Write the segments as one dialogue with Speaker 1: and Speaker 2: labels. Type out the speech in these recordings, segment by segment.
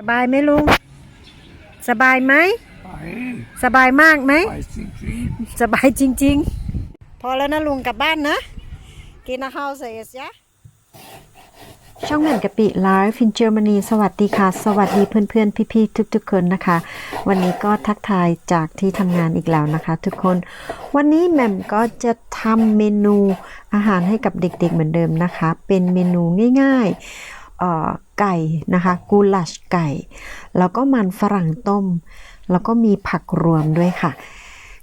Speaker 1: สบายไหมลุง สบายไหม
Speaker 2: ไป
Speaker 1: สบายมากไหม
Speaker 2: ไปจริง
Speaker 1: สบายจริง ๆ พอแล้วนะลุงกลับบ้านนะ กินอาหารเสร็จยะ ช่องแหม่มกะปิไลฟ์ฟินเจอร์มนีสวัสดีค่ะ สวัสดีเพื่อนๆ พี่ๆ ทุกๆ คนนะคะ วันนี้ก็ทักทายจากที่ทำงานอีกแล้วนะคะ ทุกคน วันนี้แหม่มก็จะทำเมนูอาหารให้กับเด็กๆ เหมือนเดิมนะคะ เป็นเมนูง่ายๆเอ่อ ไก่นะคะกูลัชไก่ แล้วก็มันฝรั่งต้ม แล้วก็มีผักรวมด้วยค่ะ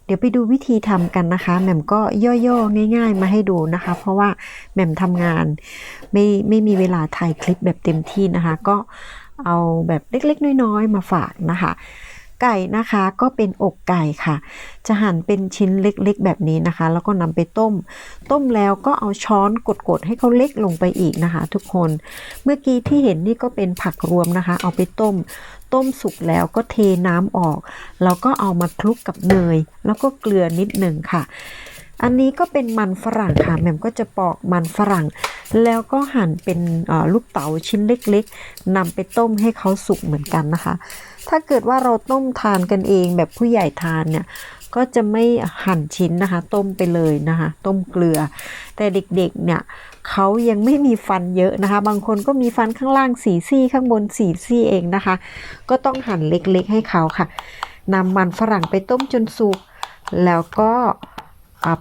Speaker 1: เดี๋ยวไปดูวิธีทำกันนะคะแหม่มก็ย่อๆง่าย ๆ มาให้ดูนะคะ เพราะว่าแหม่มทำงานไม่ไม่มีเวลาถ่ายคลิปแบบเต็มที่นะคะ ก็เอาแบบเล็กๆ น้อยๆ มาฝากนะคะ ไก่นะคะ ก็เป็นอกไก่ค่ะ จะหั่นเป็นชิ้นเล็กๆ แบบนี้นะคะ แล้วก็นำไปต้ม ต้มแล้วก็เอาช้อนกดๆ ให้เขาเล็กลงไปอีกนะคะ ทุกคน เมื่อกี้ที่เห็นนี่ก็เป็นผักรวมนะคะ เอาไปต้ม ต้มสุกแล้วก็เทน้ำออก แล้วก็เอามาคลุกกับเนย แล้วก็เกลือนิดหนึ่งค่ะ อันนี้ก็เป็นมันฝรั่งค่ะแหม่มก็จะปอกมันฝรั่ง แล้วก็หั่นเป็นลูกเต๋าชิ้นเล็กๆนำไปต้มให้เขาสุกเหมือนกันนะคะ ถ้าเกิดว่าเราต้มทานกันเองแบบผู้ใหญ่ทานเนี่ยก็จะไม่หั่นชิ้นนะคะ ต้มไปเลยนะคะ ต้มเกลือ แต่เด็กๆเนี่ยเขายังไม่มีฟันเยอะนะคะ บางคนก็มีฟันข้างล่างสี่ซี่ข้างบนสี่ซี่เองนะคะ ก็ต้องหั่นเล็กๆให้เขาค่ะนำมันฝรั่งไปต้มจนสุกแล้วก็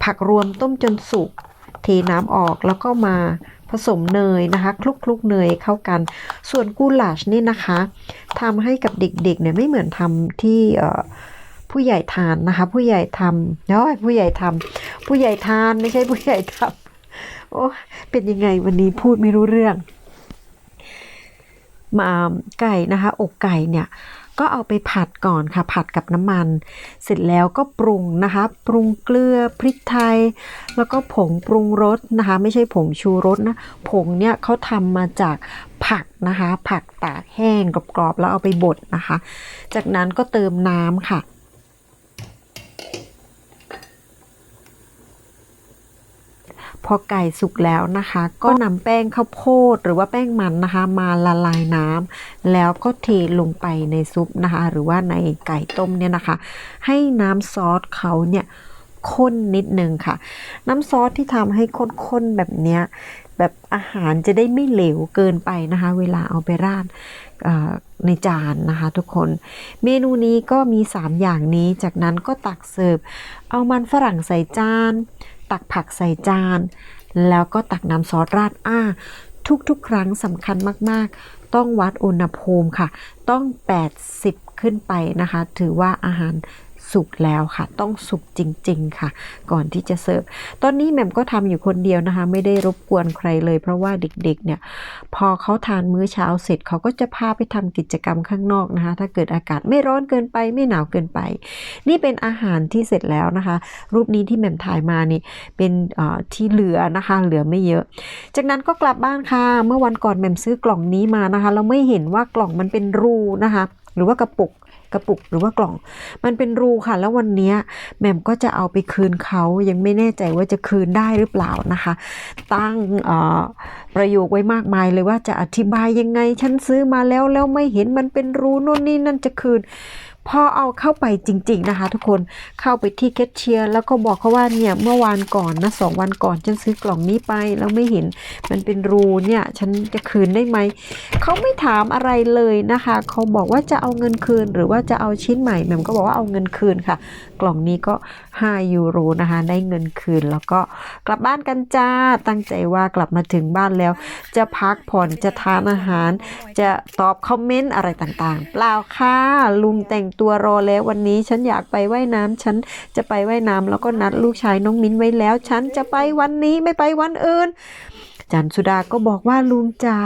Speaker 1: ผักรวมต้มจนสุก เทน้ำออกแล้วก็มาผสมเนยนะคะ คลุกคลุกเนยเข้ากัน ส่วนกูลาชนี่นะคะทำให้กับเด็กๆเนี่ยไม่เหมือนทำที่ผู้ใหญ่ทานนะคะ ผู้ใหญ่ทำเนาะผู้ใหญ่ทำผู้ใหญ่ทานไม่ใช่ผู้ใหญ่ทำโอ้เป็นยังไงวันนี้พูดไม่รู้เรื่องมาไก่นะคะ อกไก่เนี่ย ก็เอาไปผัดก่อนค่ะผัดกับน้ำมัน เสร็จแล้วก็ปรุงนะคะ ปรุงเกลือพริกไทย แล้วก็ผงปรุงรสนะคะ ไม่ใช่ผงชูรสนะผงเนี่ยเขาทำมาจากผักนะคะ ผักตากแห้งกรอบๆแล้วเอาไปบดนะคะ จากนั้นก็เติมน้ำค่ะ พ อไก่สุกแล้วนะคะ ก็นำแป้งข้าวโพดหรือว่าแป้งมันนะคะ มาละลายน้ำแล้วก็เทลงไปในซุปนะคะ หรือว่าในไก่ต้มเนี่ยนะคะ ให้น้ำซอสเขาเนี่ยข้นนิดนึงค่ะ น้ำซอสที่ทำให้ข้นๆแบบเนี้ยแบบอาหารจะได้ไม่เหลวเกินไปนะคะ เวลาเอาไปราดในจานนะคะทุกคน เมนูนี้ก็มี 3 อย่างนี้ จากนั้นก็ตักเสิร์ฟ เอามันฝรั่งใส่จาน ตักผักใส่จาน แล้วก็ตักน้ำซอสราดอ้า ทุกๆ ครั้งสำคัญมากๆ ต้องวัดอุณหภูมิค่ะ ต้อง 80 ขึ้นไปนะคะ ถือว่าอาหาร สุกแล้วค่ะ ต้องสุกจริง ๆ ค่ะ ก่อนที่จะเสิร์ฟ ตอนนี้แหม่มก็ทำอยู่คนเดียวนะคะ ไม่ได้รบกวนใครเลย เพราะว่าเด็กๆ เนี่ย พอเขาทานมื้อเช้าเสร็จเขาก็จะพาไปทำกิจกรรมข้างนอกนะคะ ถ้าเกิดอากาศไม่ร้อนเกินไปไม่หนาวเกินไป นี่เป็นอาหารที่เสร็จแล้วนะคะ รูปนี้ที่แหม่มถ่ายมานี่เป็นที่เหลือนะคะ เหลือไม่เยอะ จากนั้นก็กลับบ้านค่ะ เมื่อวันก่อนแหม่มซื้อกล่องนี้มานะคะ เราไม่เห็นว่ากล่องมันเป็นรูนะคะ หรือว่ากระปุก กระปุกหรือว่ากล่อง มันเป็นรูค่ะ แล้ววันนี้แหม่มก็จะเอาไปคืนเขายังไม่แน่ใจว่าจะคืนได้หรือเปล่านะคะ ตั้งประโยคไว้มากมายเลยว่าจะอธิบายยังไงฉันซื้อมาแล้วแล้วไม่เห็นมันเป็นรูโน่นนี่นั่นจะคืน พอเอาเข้าไปจริง ๆนะคะ ทุกคนเข้าไปที่แคชเชียร์แล้วก็บอกเขาว่าเนี่ยเมื่อวานก่อนนะสองวันก่อนฉันซื้อกล่องนี้ไปแล้วไม่เห็นมันเป็นรูเนี่ยฉันจะคืนได้ไหมเขาไม่ถามอะไรเลยนะคะเขาบอกว่าจะเอาเงินคืนหรือว่าจะเอาชิ้นใหม่แหม่มก็บอกว่าเอาเงินคืนค่ะ กล่องนี้ก็5 ยูโรนะคะ ได้เงินคืน แล้วก็กลับบ้านกันจ้า ตั้งใจว่ากลับมาถึงบ้านแล้ว จะพักผ่อน จะทานอาหาร จะตอบคอมเมนต์อะไรต่างๆ เปล่าค่ะ ลุงแต่งตัวรอแล้ววันนี้ ฉันอยากไปว่ายน้ำฉันจะไปว่ายน้ำแล้วก็นัดลูกชายน้องมิ้นไว้แล้ว ฉันจะไปวันนี้ไม่ไปวันอื่น จันสุดาก็บอกว่าลุงจ๋า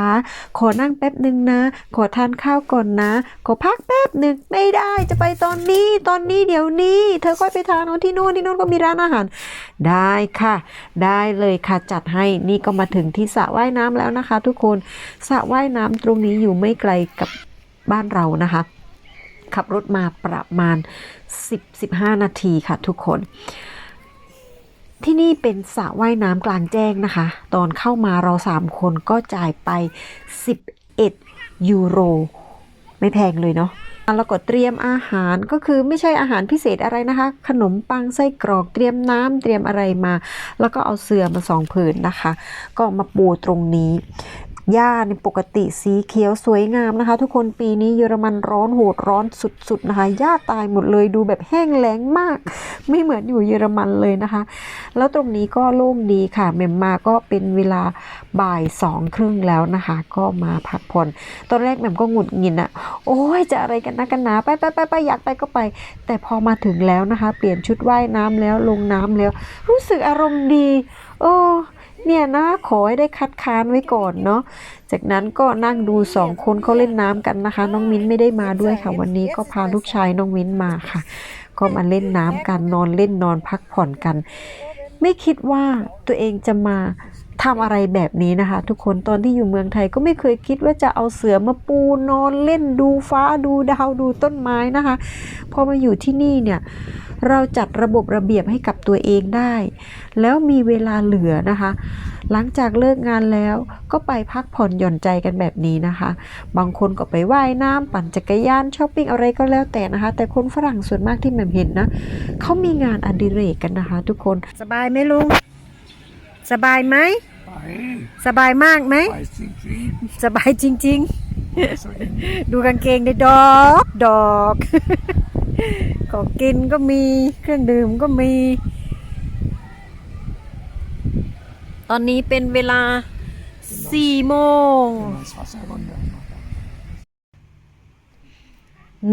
Speaker 1: ขอนั่งแป๊บหนึ่งนะ ขอทานข้าวก่อนนะ ขอพักแป๊บหนึ่งไม่ได้จะไปตอนนี้ ตอนนี้เดี๋ยวนี้ เธอค่อยไปทานเอาที่นู่นที่นู่นก็มีร้านอาหาร ได้ค่ะ ได้เลยค่ะจัดให้นี่ก็มาถึงที่สระว่ายน้ำแล้วนะคะ ทุกคนสระว่ายน้ำตรงนี้อยู่ไม่ไกลกับบ้านเรานะคะ ขับรถมาประมาณ 10-15 นาทีค่ะทุกคน ที่นี่เป็นสระว่ายน้ำกลางแจ้งนะคะ ตอนเข้ามาเราสามคนก็จ่ายไป 11 ยูโร ไม่แพงเลยเนาะแล้วก็เตรียมอาหารก็คือไม่ใช่อาหารพิเศษอะไรนะคะ ขนมปังไส้กรอกเตรียมน้ำเตรียมอะไรมา แล้วก็เอาเสื่อมาสองผืนนะคะ ก็มาปูตรงนี้ หญ้าในปกติสีเขียวสวยงามนะคะ ทุกคนปีนี้เยอรมันร้อนโหดร้อนสุดๆนะคะหญ้าตายหมดเลยดูแบบแห้งแล้งมาก ไม่เหมือนอยู่เยอรมันเลยนะคะ แล้วตรงนี้ก็โล่งดีค่ะเมมมาก็เป็นเวลาบ่ายสองครึ่งแล้วนะคะ ก็มาพักผ่อนตอนแรกแหม่มก็หงุดหงิดอะโอ้ยจะอะไรกันนะกันหนาไปไปไปไปอยากไปก็ไป แต่พอมาถึงแล้วนะคะ เปลี่ยนชุดว่ายน้ำแล้วลงน้ำแล้ว รู้สึกอารมณ์ดี โอ้ เนี่ยนะขอให้ได้คัดค้านไว้ก่อนเนาะจากนั้นก็นั่งดูสองคนเขาเล่นน้ำกันนะคะ น้องมิ้นไม่ได้มาด้วยค่ะ วันนี้ก็พาลูกชายน้องมิ้นมาค่ะ ก็มาเล่นน้ำกันนอนเล่นนอนพักผ่อนกัน ไม่คิดว่าตัวเองจะมาทำอะไรแบบนี้นะคะ ทุกคนตอนที่อยู่เมืองไทยก็ไม่เคยคิดว่าจะเอาเสือมาปูนอนเล่นดูฟ้าดูดาวดูต้นไม้นะคะ พอมาอยู่ที่นี่เนี่ย เราจัดระบบระเบียบให้กับตัวเองได้ แล้วมีเวลาเหลือนะคะ หลังจากเลิกงานแล้วก็ไปพักผ่อนหย่อนใจกันแบบนี้นะคะ บางคนก็ไปว่ายน้ำปั่นจักรยานช้อปปิ้งอะไรก็แล้วแต่นะคะ แต่คนฝรั่งส่วนมากที่แหม่มเห็นนะเขามีงานอดิเรกกันนะคะ ทุกคนสบายไหมลุงสบายไหม
Speaker 2: ไป
Speaker 1: สบายมากไหม
Speaker 2: ไปจริง
Speaker 1: สบายจริง
Speaker 2: ๆสวย
Speaker 1: ๆดูกางเกงในดอก ดอก ของกินก็มีเครื่องดื่มก็มี ตอนนี้เป็นเวลาสี่โมง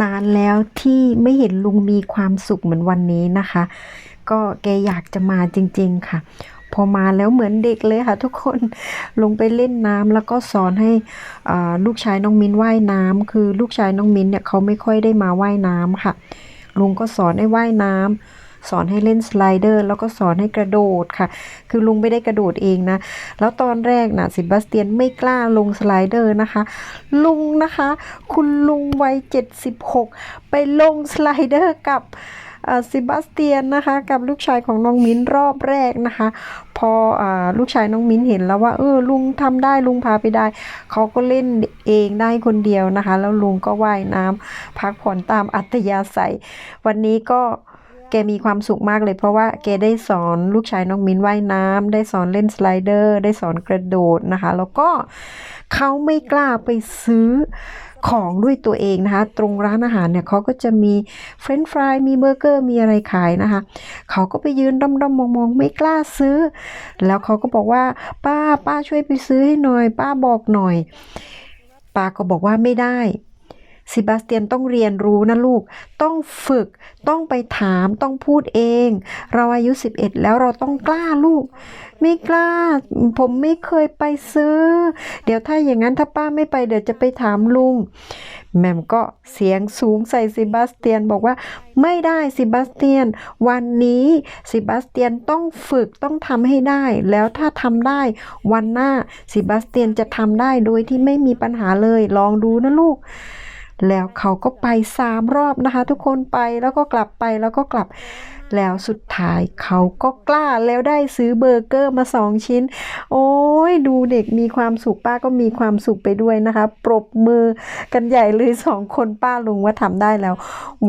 Speaker 1: นานแล้วที่ไม่เห็นลุงมีความสุขเหมือนวันนี้นะคะ ก็แกอยากจะมาจริง ๆ ค่ะ พอมาแล้วเหมือนเด็กเลยค่ะ ทุกคนลงไปเล่นน้ำแล้วก็สอนให้ลูกชายน้องมิ้นว่ายน้ำคือลูกชายน้องมิ้นเนี่ยเขาไม่ค่อยได้มาว่ายน้ำค่ะลุงก็สอนให้ว่ายน้ำสอนให้เล่นสไลเดอร์ แล้วก็สอนให้กระโดดค่ะ คือลุงไม่ได้กระโดดเองนะ แล้วตอนแรกนะซิบาสเตียนไม่กล้าลงสไลเดอร์นะคะ ลุงนะคะ คุณลุงวัย 76 ไปลงสไลเดอร์กับ ซิบาสเตียนนะคะ กับลูกชายของน้องมิ้นรอบแรกนะคะ พออลูกชายน้องมิ้นเห็นแล้วว่า เออลุงทำได้ลุงพาไปได้ เขาก็เล่นเองได้คนเดียวนะคะ แล้วลุงก็ว่ายน้ำพักผ่อนตามอัธยาศัย วันนี้ก็ แกมีความสุขมากเลย เพราะว่าแกได้สอนลูกชายน้องมิ้นว่ายน้ำได้สอนเล่นสไลเดอร์ ได้สอนกระโดดนะคะ แล้วก็เขาไม่กล้าไปซื้อของด้วยตัวเองนะคะ ตรงร้านอาหารเนี่ยเขาก็จะมีเฟรนช์ฟรายมีเบอร์เกอร์มีอะไรขายนะคะ เขาก็ไปยืนด้อมๆมองๆ ไม่กล้าซื้อ แล้วเขาก็บอกว่าป้าป้าช่วยไปซื้อให้หน่อย ป้าบอกหน่อยป้าก็บอกว่าไม่ได้ ซิบาสเตียนต้องเรียนรู้นะลูก ต้องฝึก ต้องไปถาม ต้องพูดเอง เราอายุ 11 แล้วเราต้องกล้าลูก ไม่กล้า ผมไม่เคยไปซื้อ เดี๋ยวถ้าอย่างนั้นถ้าป้าไม่ไปเดี๋ยวจะไปถามลุง แมมก็เสียงสูงใส่ซิบาสเตียนบอกว่าไม่ได้ซิบาสเตียน วันนี้ซิบาสเตียนต้องฝึกต้องทำให้ได้ แล้วถ้าทำได้วันหน้าซิบาสเตียนจะทำได้โดยที่ไม่มีปัญหาเลยลองดูนะลูก แล้วเขาก็ไปสามรอบนะคะ ทุกคนไปแล้วก็กลับไปแล้วก็กลับ แล้วสุดท้ายเขาก็กล้าแล้วได้ซื้อเบอร์เกอร์มาสองชิ้น โอ้ยดูเด็กมีความสุขป้าก็มีความสุขไปด้วยนะคะ ปรบมือกันใหญ่เลยสองคนป้าลุงว่าทำได้แล้ว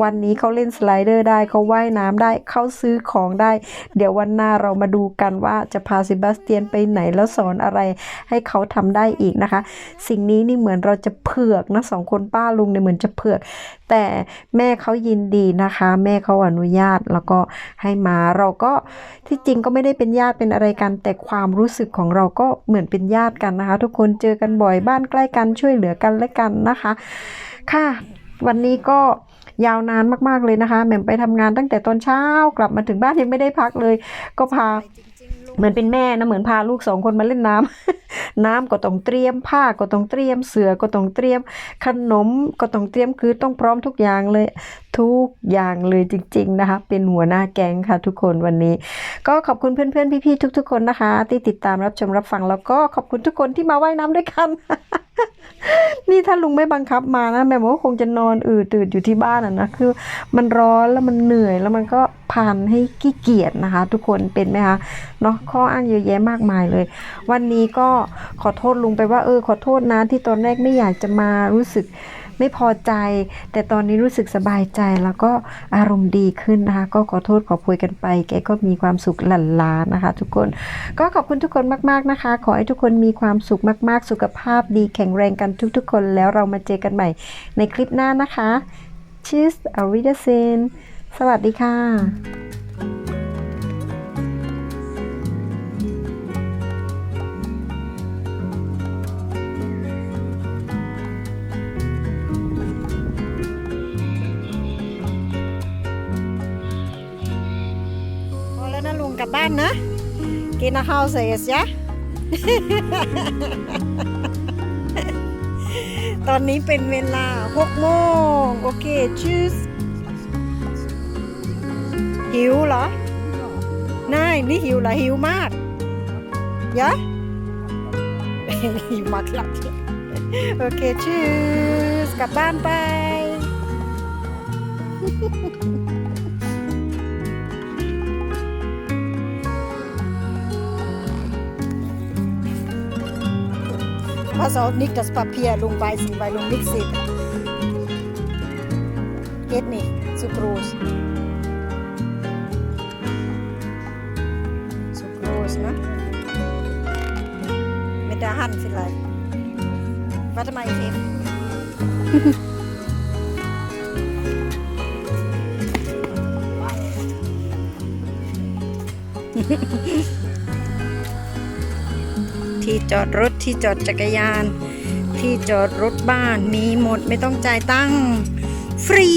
Speaker 1: วันนี้เขาเล่นสไลเดอร์ได้เขาว่ายน้ำได้เขาซื้อของได้ เดี๋ยววันหน้าเรามาดูกันว่าจะพาเซบาสเตียนไปไหนแล้วสอนอะไรให้เขาทำได้อีกนะคะ สิ่งนี้นี่เหมือนเราจะเผือกนะสองคนป้าลุงเนี่ยเหมือนจะเผือก แต่แม่เขายินดีนะคะ แม่เขาอนุญาตแล้วก็ให้มาเราก็ที่จริงก็ไม่ได้เป็นญาติเป็นอะไรกัน แต่ความรู้สึกของเราก็เหมือนเป็นญาติกันนะคะ ทุกคนเจอกันบ่อยบ้านใกล้กันช่วยเหลือกันและกันนะคะ ค่ะ วันนี้ก็ยาวนานมากๆเลยนะคะแหม่มไปทำงานตั้งแต่ตอนเช้ากลับมาถึงบ้านยังไม่ได้พักเลย ก็พาเหมือนเป็นแม่นะเหมือนพาลูกสองคนมาเล่นน้ำน้ำก็ต้องเตรียมผ้าก็ต้องเตรียมเสือก็ต้องเตรียม ขนมก็ต้องเตรียมคือต้องพร้อมทุกอย่างเลย ทุกอย่างเลยจริง ๆ นะคะ เป็นหัวหน้าแก๊งค่ะทุกคนวันนี้ ก็ขอบคุณเพื่อนๆพี่ๆทุก ๆ คนนะคะ ที่ติดตามรับชมรับฟังแล้วก็ขอบคุณทุกคนที่มาว่ายน้ำด้วยกัน นี่ถ้าลุงไม่บังคับมานะแม่บอกว่าคงจะนอนอืดตื่นอยู่ที่บ้านอะนะคือ มันร้อนแล้วมันเหนื่อยแล้วมันก็พันให้ขี้เกียจนะคะ ทุกคนเป็นไหมคะเนาะข้ออ้างเยอะแยะมากมายเลย วันนี้ก็ขอโทษลุงไปว่าเออขอโทษนะที่ตอนแรกไม่อยากจะมารู้สึก
Speaker 2: ไม่พอใจ แต่ตอนนี้รู้สึกสบายใจแล้วก็อารมณ์ดีขึ้นนะคะ ก็ขอโทษขอโพยกันไป แกก็มีความสุขหลั่นล้านะคะ ทุกคนก็ขอบคุณทุกคนมากๆนะคะ ขอให้ทุกคนมีความสุขมาก ๆ สุขภาพดีแข็งแรงกันทุก ๆ คนแล้วเรามาเจอกันใหม่ในคลิปหน้านะคะ Cheers อริดาเซนสวัสดีค่ะ บ้านนะ กินอาหารเสร็จยะตอนนี้เป็นเวลา6โมงโอเคชูสหิวเหรอนายนี่หิวเหรอหิวมากยะหิวมากครับโอเคชูสกลับบ้านไป Was auch nicht das Papier lumweisen, weil um nichts sieht. Geht nicht, zu groß. Zu groß, ne? Mit der Hand vielleicht. Warte mal, ich hebe. Hehehe ที่จอดรถที่จอดจักรยาน ที่จอดรถบ้านมีหมดไม่ต้องจ่ายตังค์ฟรี